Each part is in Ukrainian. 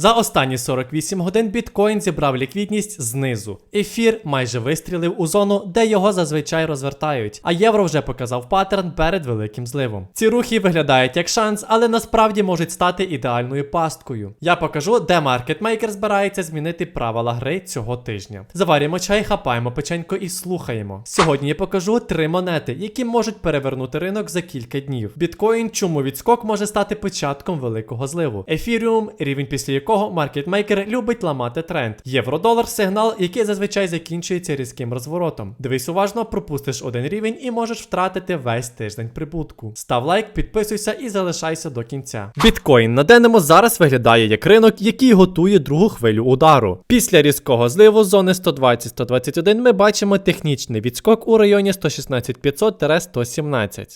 За останні 48 годин біткоін зібрав ліквідність знизу. Ефір майже вистрілив у зону, де його зазвичай розвертають, а євро вже показав паттерн перед великим зливом. Ці рухи виглядають як шанс, але насправді можуть стати ідеальною пасткою. Я покажу, де маркетмейкер збирається змінити правила гри цього тижня. Заварюємо чай, хапаємо печенько і слухаємо. Сьогодні я покажу три монети, які можуть перевернути ринок за кілька днів. Біткоін, чому відскок може стати початком великого зливу. Ефіріум, рівень після якого маркетмейкер любить ламати тренд. Євро-долар сигнал, який зазвичай закінчується різким розворотом. Дивись уважно, пропустиш один рівень і можеш втратити весь тиждень прибутку. Став лайк, підписуйся і залишайся до кінця. Біткоін на денному зараз виглядає як ринок, який готує другу хвилю удару. Після різкого зливу зони 120-121 ми бачимо технічний відскок у районі 116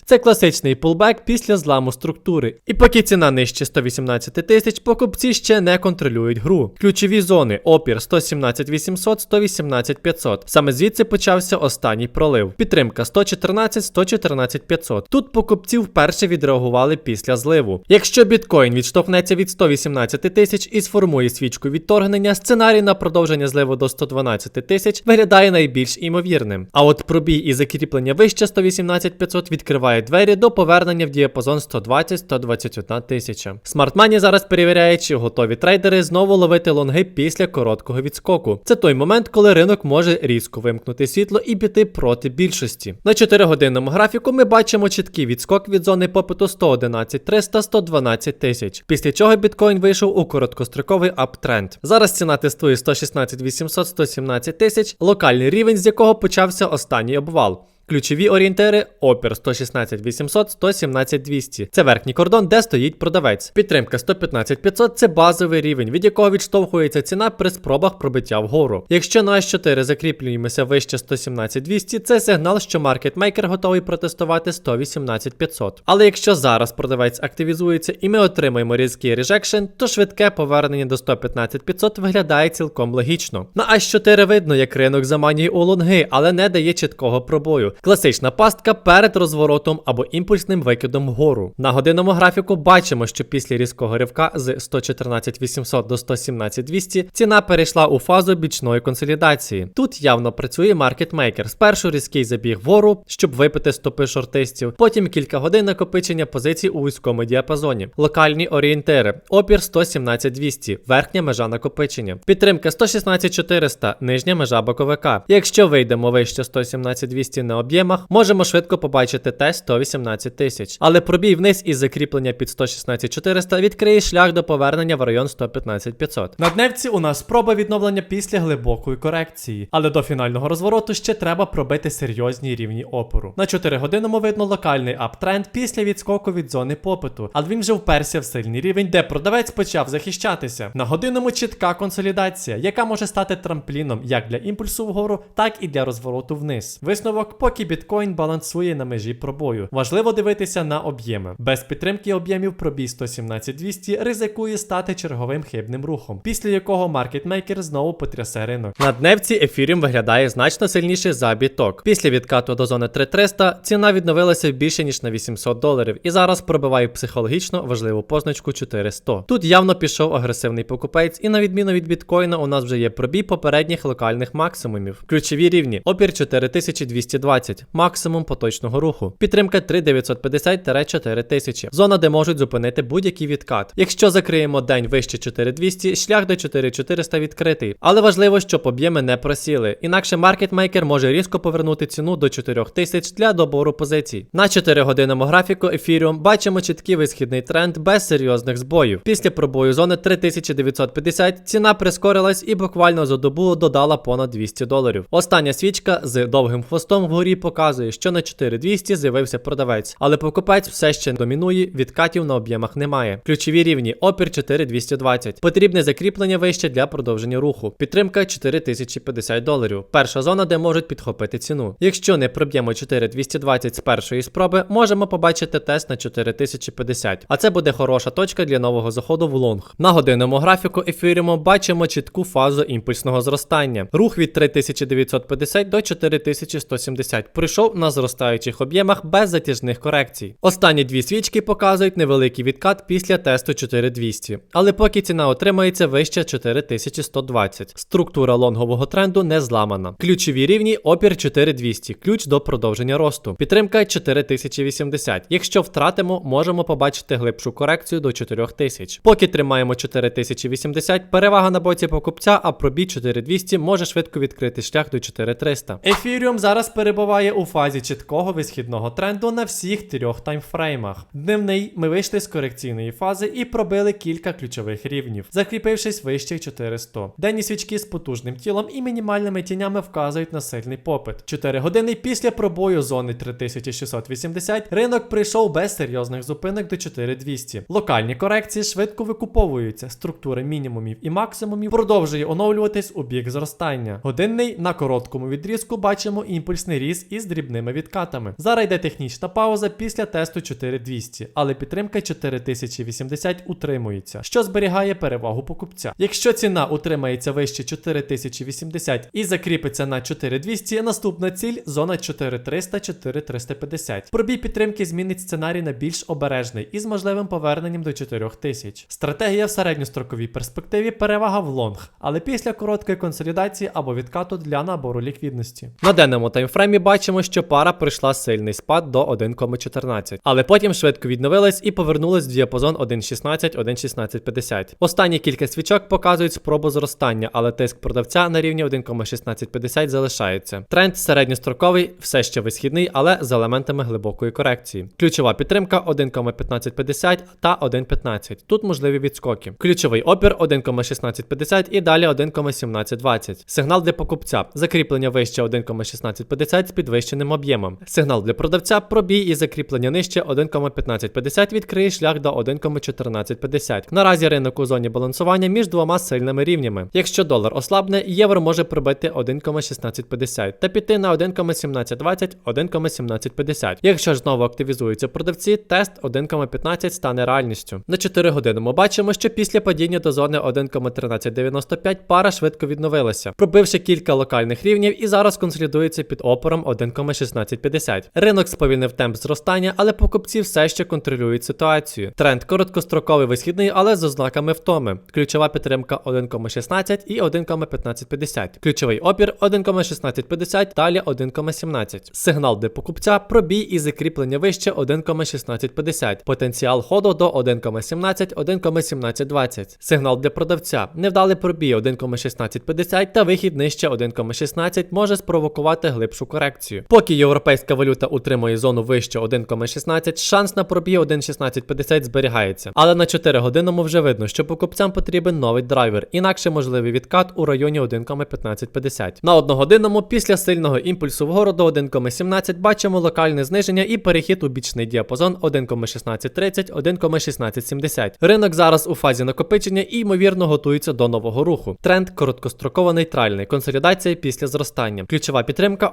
Це класичний пулбек після зламу структури. І поки ціна нижче 118 тисяч, покупці ще не контролюють гру. Ключові зони опір 117 800, 118 500. Саме звідси почався останній пролив. Підтримка 114, 114 500. Тут покупці вперше відреагували після зливу. Якщо біткоін відштовхнеться від 118 тисяч і сформує свічку відторгнення, сценарій на продовження зливу до 112 тисяч виглядає найбільш імовірним. А от пробій і закріплення вище 118 500 відкриває двері до повернення в діапазон 120-121 тисяча. Смартмані зараз перевіряє, чи готові трейдери знову ловити лонги після короткого відскоку. Це той момент, коли ринок може різко вимкнути світло і піти проти більшості. На 4-годинному графіку ми бачимо чіткий відскок від зони попиту 111 300 112 тисяч. Після чого біткоін вийшов у короткостроковий аптренд. Зараз ціна тестує 116 800 117 тисяч, локальний рівень, з якого почався останній обвал. Ключові орієнтири опір 116 800, 117 200. Це верхній кордон, де стоїть продавець. Підтримка 115 500 це базовий рівень, від якого відштовхується ціна при спробах пробиття вгору. Якщо на H4 закріплюємося вище 117 200, це сигнал, що маркетмейкер готовий протестувати 118 500. Але якщо зараз продавець активізується і ми отримаємо різкий режекшн, то швидке повернення до 115 500 виглядає цілком логічно. На H4 видно, як ринок заманює у лонги, але не дає чіткого пробою. Класична пастка перед розворотом або імпульсним викидом вгору. На годинному графіку бачимо, що після різкого ривка з 114 800 до 117 200 ціна перейшла у фазу бічної консолідації. Тут явно працює маркетмейкер. Спершу різкий забіг вгору, щоб випити стопи шортистів, потім кілька годин накопичення позицій у вузькому діапазоні. Локальні орієнтири, опір 117 200, верхня межа накопичення, підтримка 116 400, нижня межа боковика. Якщо вийдемо вище 117 200 на об'ємах, можемо швидко побачити тест 118 тисяч. Але пробій вниз із закріплення під 116 400 відкриє шлях до повернення в район 115 500. На дневці у нас спроба відновлення після глибокої корекції, але до фінального розвороту ще треба пробити серйозні рівні опору. На 4 годинному видно локальний аптренд після відскоку від зони попиту, але він вже вперся в сильний рівень, де продавець почав захищатися. На годинному чітка консолідація, яка може стати трампліном як для імпульсу вгору, так і для розвороту вниз. Висновок, поки біткоін балансує на межі пробою. Важливо дивитися на об'єми. Без підтримки об'ємів пробій 117-200 ризикує стати черговим хибним рухом, після якого маркетмейкер знову потрясе ринок. На дневці ефіріум виглядає значно сильніше за біток. Після відкату до зони 3300 ціна відновилася більше ніж на 800 доларів і зараз пробиває психологічно важливу позначку 400. Тут явно пішов агресивний покупець, і на відміну від біткоїна, у нас вже є пробій попередніх локальних максимумів. Ключові рівні: опір 4220, максимум поточного руху. Підтримка 3950-4000. Зона, де можуть зупинити будь-який відкат. Якщо закриємо день вище 4200, шлях до 4400 відкритий. Але важливо, щоб об'єми не просіли, інакше маркетмейкер може різко повернути ціну до 4000 для добору позицій. На 4 годинному графіку Ethereum бачимо чіткий висхідний тренд без серйозних збоїв. Після пробою зони 3950 ціна прискорилась і буквально за добу додала понад 200 доларів. Остання свічка з довгим хвостом вгорі показує, що на 4200 з'явився продавець, але покупець все ще домінує, відкатів на об'ємах немає. Ключові рівні опір 4220. Потрібне закріплення вище для продовження руху. Підтримка 4050 доларів. Перша зона, де можуть підхопити ціну. Якщо не проб'ємо 4220 з першої спроби, можемо побачити тест на 4050. А це буде хороша точка для нового заходу в лонг. На годинному графіку ефіріуму бачимо чітку фазу імпульсного зростання. Рух від 3950 до 4170 70 пройшов на зростаючих об'ємах без затяжних корекцій. Останні дві свічки показують невеликий відкат після тесту 4200, але поки ціна отримається вище 4120. Структура лонгового тренду не зламана. Ключові рівні опір 4200, ключ до продовження росту. Підтримка 4080. Якщо втратимо, можемо побачити глибшу корекцію до 4000. Поки тримаємо 4080, перевага на боці покупця, а пробій 4200 може швидко відкрити шлях до 4300. Ефіріум зараз перебуває у фазі чіткого висхідного тренду на всіх трьох таймфреймах. Дневний ми вийшли з корекційної фази і пробили кілька ключових рівнів, закріпившись вище 400. Денні свічки з потужним тілом і мінімальними тінями вказують на сильний попит. 4 години після пробою зони 3680 ринок прийшов без серйозних зупинок до 4200. Локальні корекції швидко викуповуються. Структура мінімумів і максимумів продовжує оновлюватись у бік зростання. Годинний на короткому відрізку бачимо імпульсний ріст із дрібними відкатами. Зараз йде технічна пауза після тесту 4200, але підтримка 4080 утримується, що зберігає перевагу покупця. Якщо ціна утримається вище 4080 і закріпиться на 4200, наступна ціль зона 4300-4350. Пробій підтримки змінить сценарій на більш обережний із можливим поверненням до 4000. Стратегія в середньостроковій перспективі перевага в лонг, але після короткої консолідації або відкату для набору ліквідності. На денному таймфреймі бачимо, що пара пройшла сильний спад до 1,14, але потім швидко відновилась і повернулась в діапазон 1.16-1.1650. Останні кілька свічок показують спробу зростання, але тиск продавця на рівні 1,1650 залишається. Тренд середньостроковий все ще висхідний, але з елементами глибокої корекції. Ключова підтримка 1,1550 та 1,15. Тут можливі відскоки. Ключовий опір 1,1650 і далі 1,1720. Сигнал для покупця. Закріплення вище 1,1650 з підвищеним об'ємом. Сигнал для продавця пробій і закріплення нижче 1,1550 відкриє шлях до 1,1450. Наразі ринок у зоні балансування між двома сильними рівнями. Якщо долар ослабне, євро може пробити 1,1650 та піти на 1,1720, 1,1750. Якщо ж знову активізуються продавці, тест 1,15 стане реальністю. На 4 години ми бачимо, що після падіння до зони 1,1395 пара швидко відновилася, пробивши кілька локальних рівнів і зараз консолідується під опором 1,1650. Ринок сповільнив темп зростання, але покупці все ще контролюють ситуацію. Тренд короткостроковий висхідний, але з ознаками втоми. Ключова підтримка 1,16 і 1,1550. Ключовий опір 1,1650, далі 1,17. Сигнал для покупця пробій і закріплення вище 1,1650. Потенціал ходу до 1,17, 1,1720. Сигнал для продавця. Невдалий пробій 1,1650 та вихід нижче 1,16 може спровокувати глибшу корекцію. Поки європейська валюта утримує зону вище 1,16, шанс на пробій 1,1650 зберігається. Але на 4 годинному вже видно, що покупцям потрібен новий драйвер, інакше можливий відкат у районі 1,1550. На одногодинному після сильного імпульсу вгору до 1,17 бачимо локальне зниження і перехід у бічний діапазон 1,1630, 1,1670. Ринок зараз у фазі накопичення і ймовірно готується до нового руху. Тренд короткостроково нейтральний, консолідація після зростання. Ключова підтримка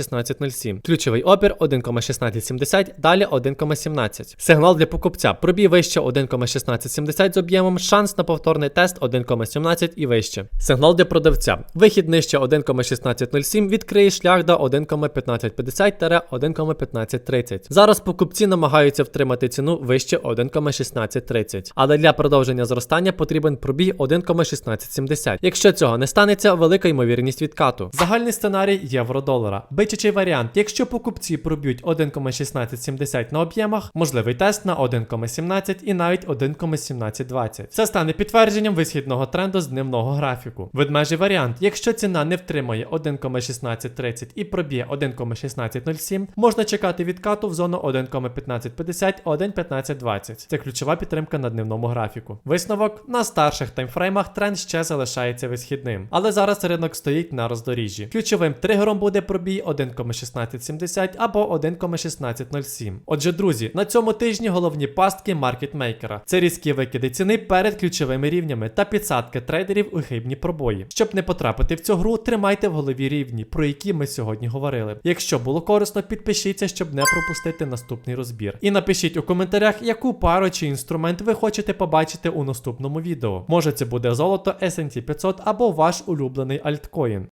1,1607. Ключовий опір 1,1670, далі 1,17. Сигнал для покупця. Пробій вище 1,1670 з об'ємом, шанс на повторний тест 1,17 і вище. Сигнал для продавця. Вихід нижче 1,1607 відкриє шлях до 1,1550-1,1530. Зараз покупці намагаються втримати ціну вище 1,1630. Але для продовження зростання потрібен пробій 1,1670. Якщо цього не станеться, велика ймовірність відкату. Загальний сценарій євро-долара. Бичачий варіант. Якщо покупці проб'ють 1,1670 на об'ємах, можливий тест на 1,17 і навіть 1,1720. Це стане підтвердженням висхідного тренду з дневного графіку. Ведмежий варіант. Якщо ціна не втримає 1,1630 і проб'є 1,1607, можна чекати відкату в зону 1,1550-1,1520. Це ключова підтримка на дневному графіку. Висновок на старших таймфреймах тренд ще залишається висхідним, але зараз ринок стоїть на роздоріжжі. Ключовим тригером буде пробій 1,1670 або 1,1607. Отже, друзі, на цьому тижні головні пастки маркетмейкера. Це різкі викиди ціни перед ключовими рівнями та підсадки трейдерів у хибні пробої. Щоб не потрапити в цю гру, тримайте в голові рівні, про які ми сьогодні говорили. Якщо було корисно, підпишіться, щоб не пропустити наступний розбір. І напишіть у коментарях, яку пару чи інструмент ви хочете побачити у наступному відео. Може це буде золото S&P 500 або ваш улюблений альткоін.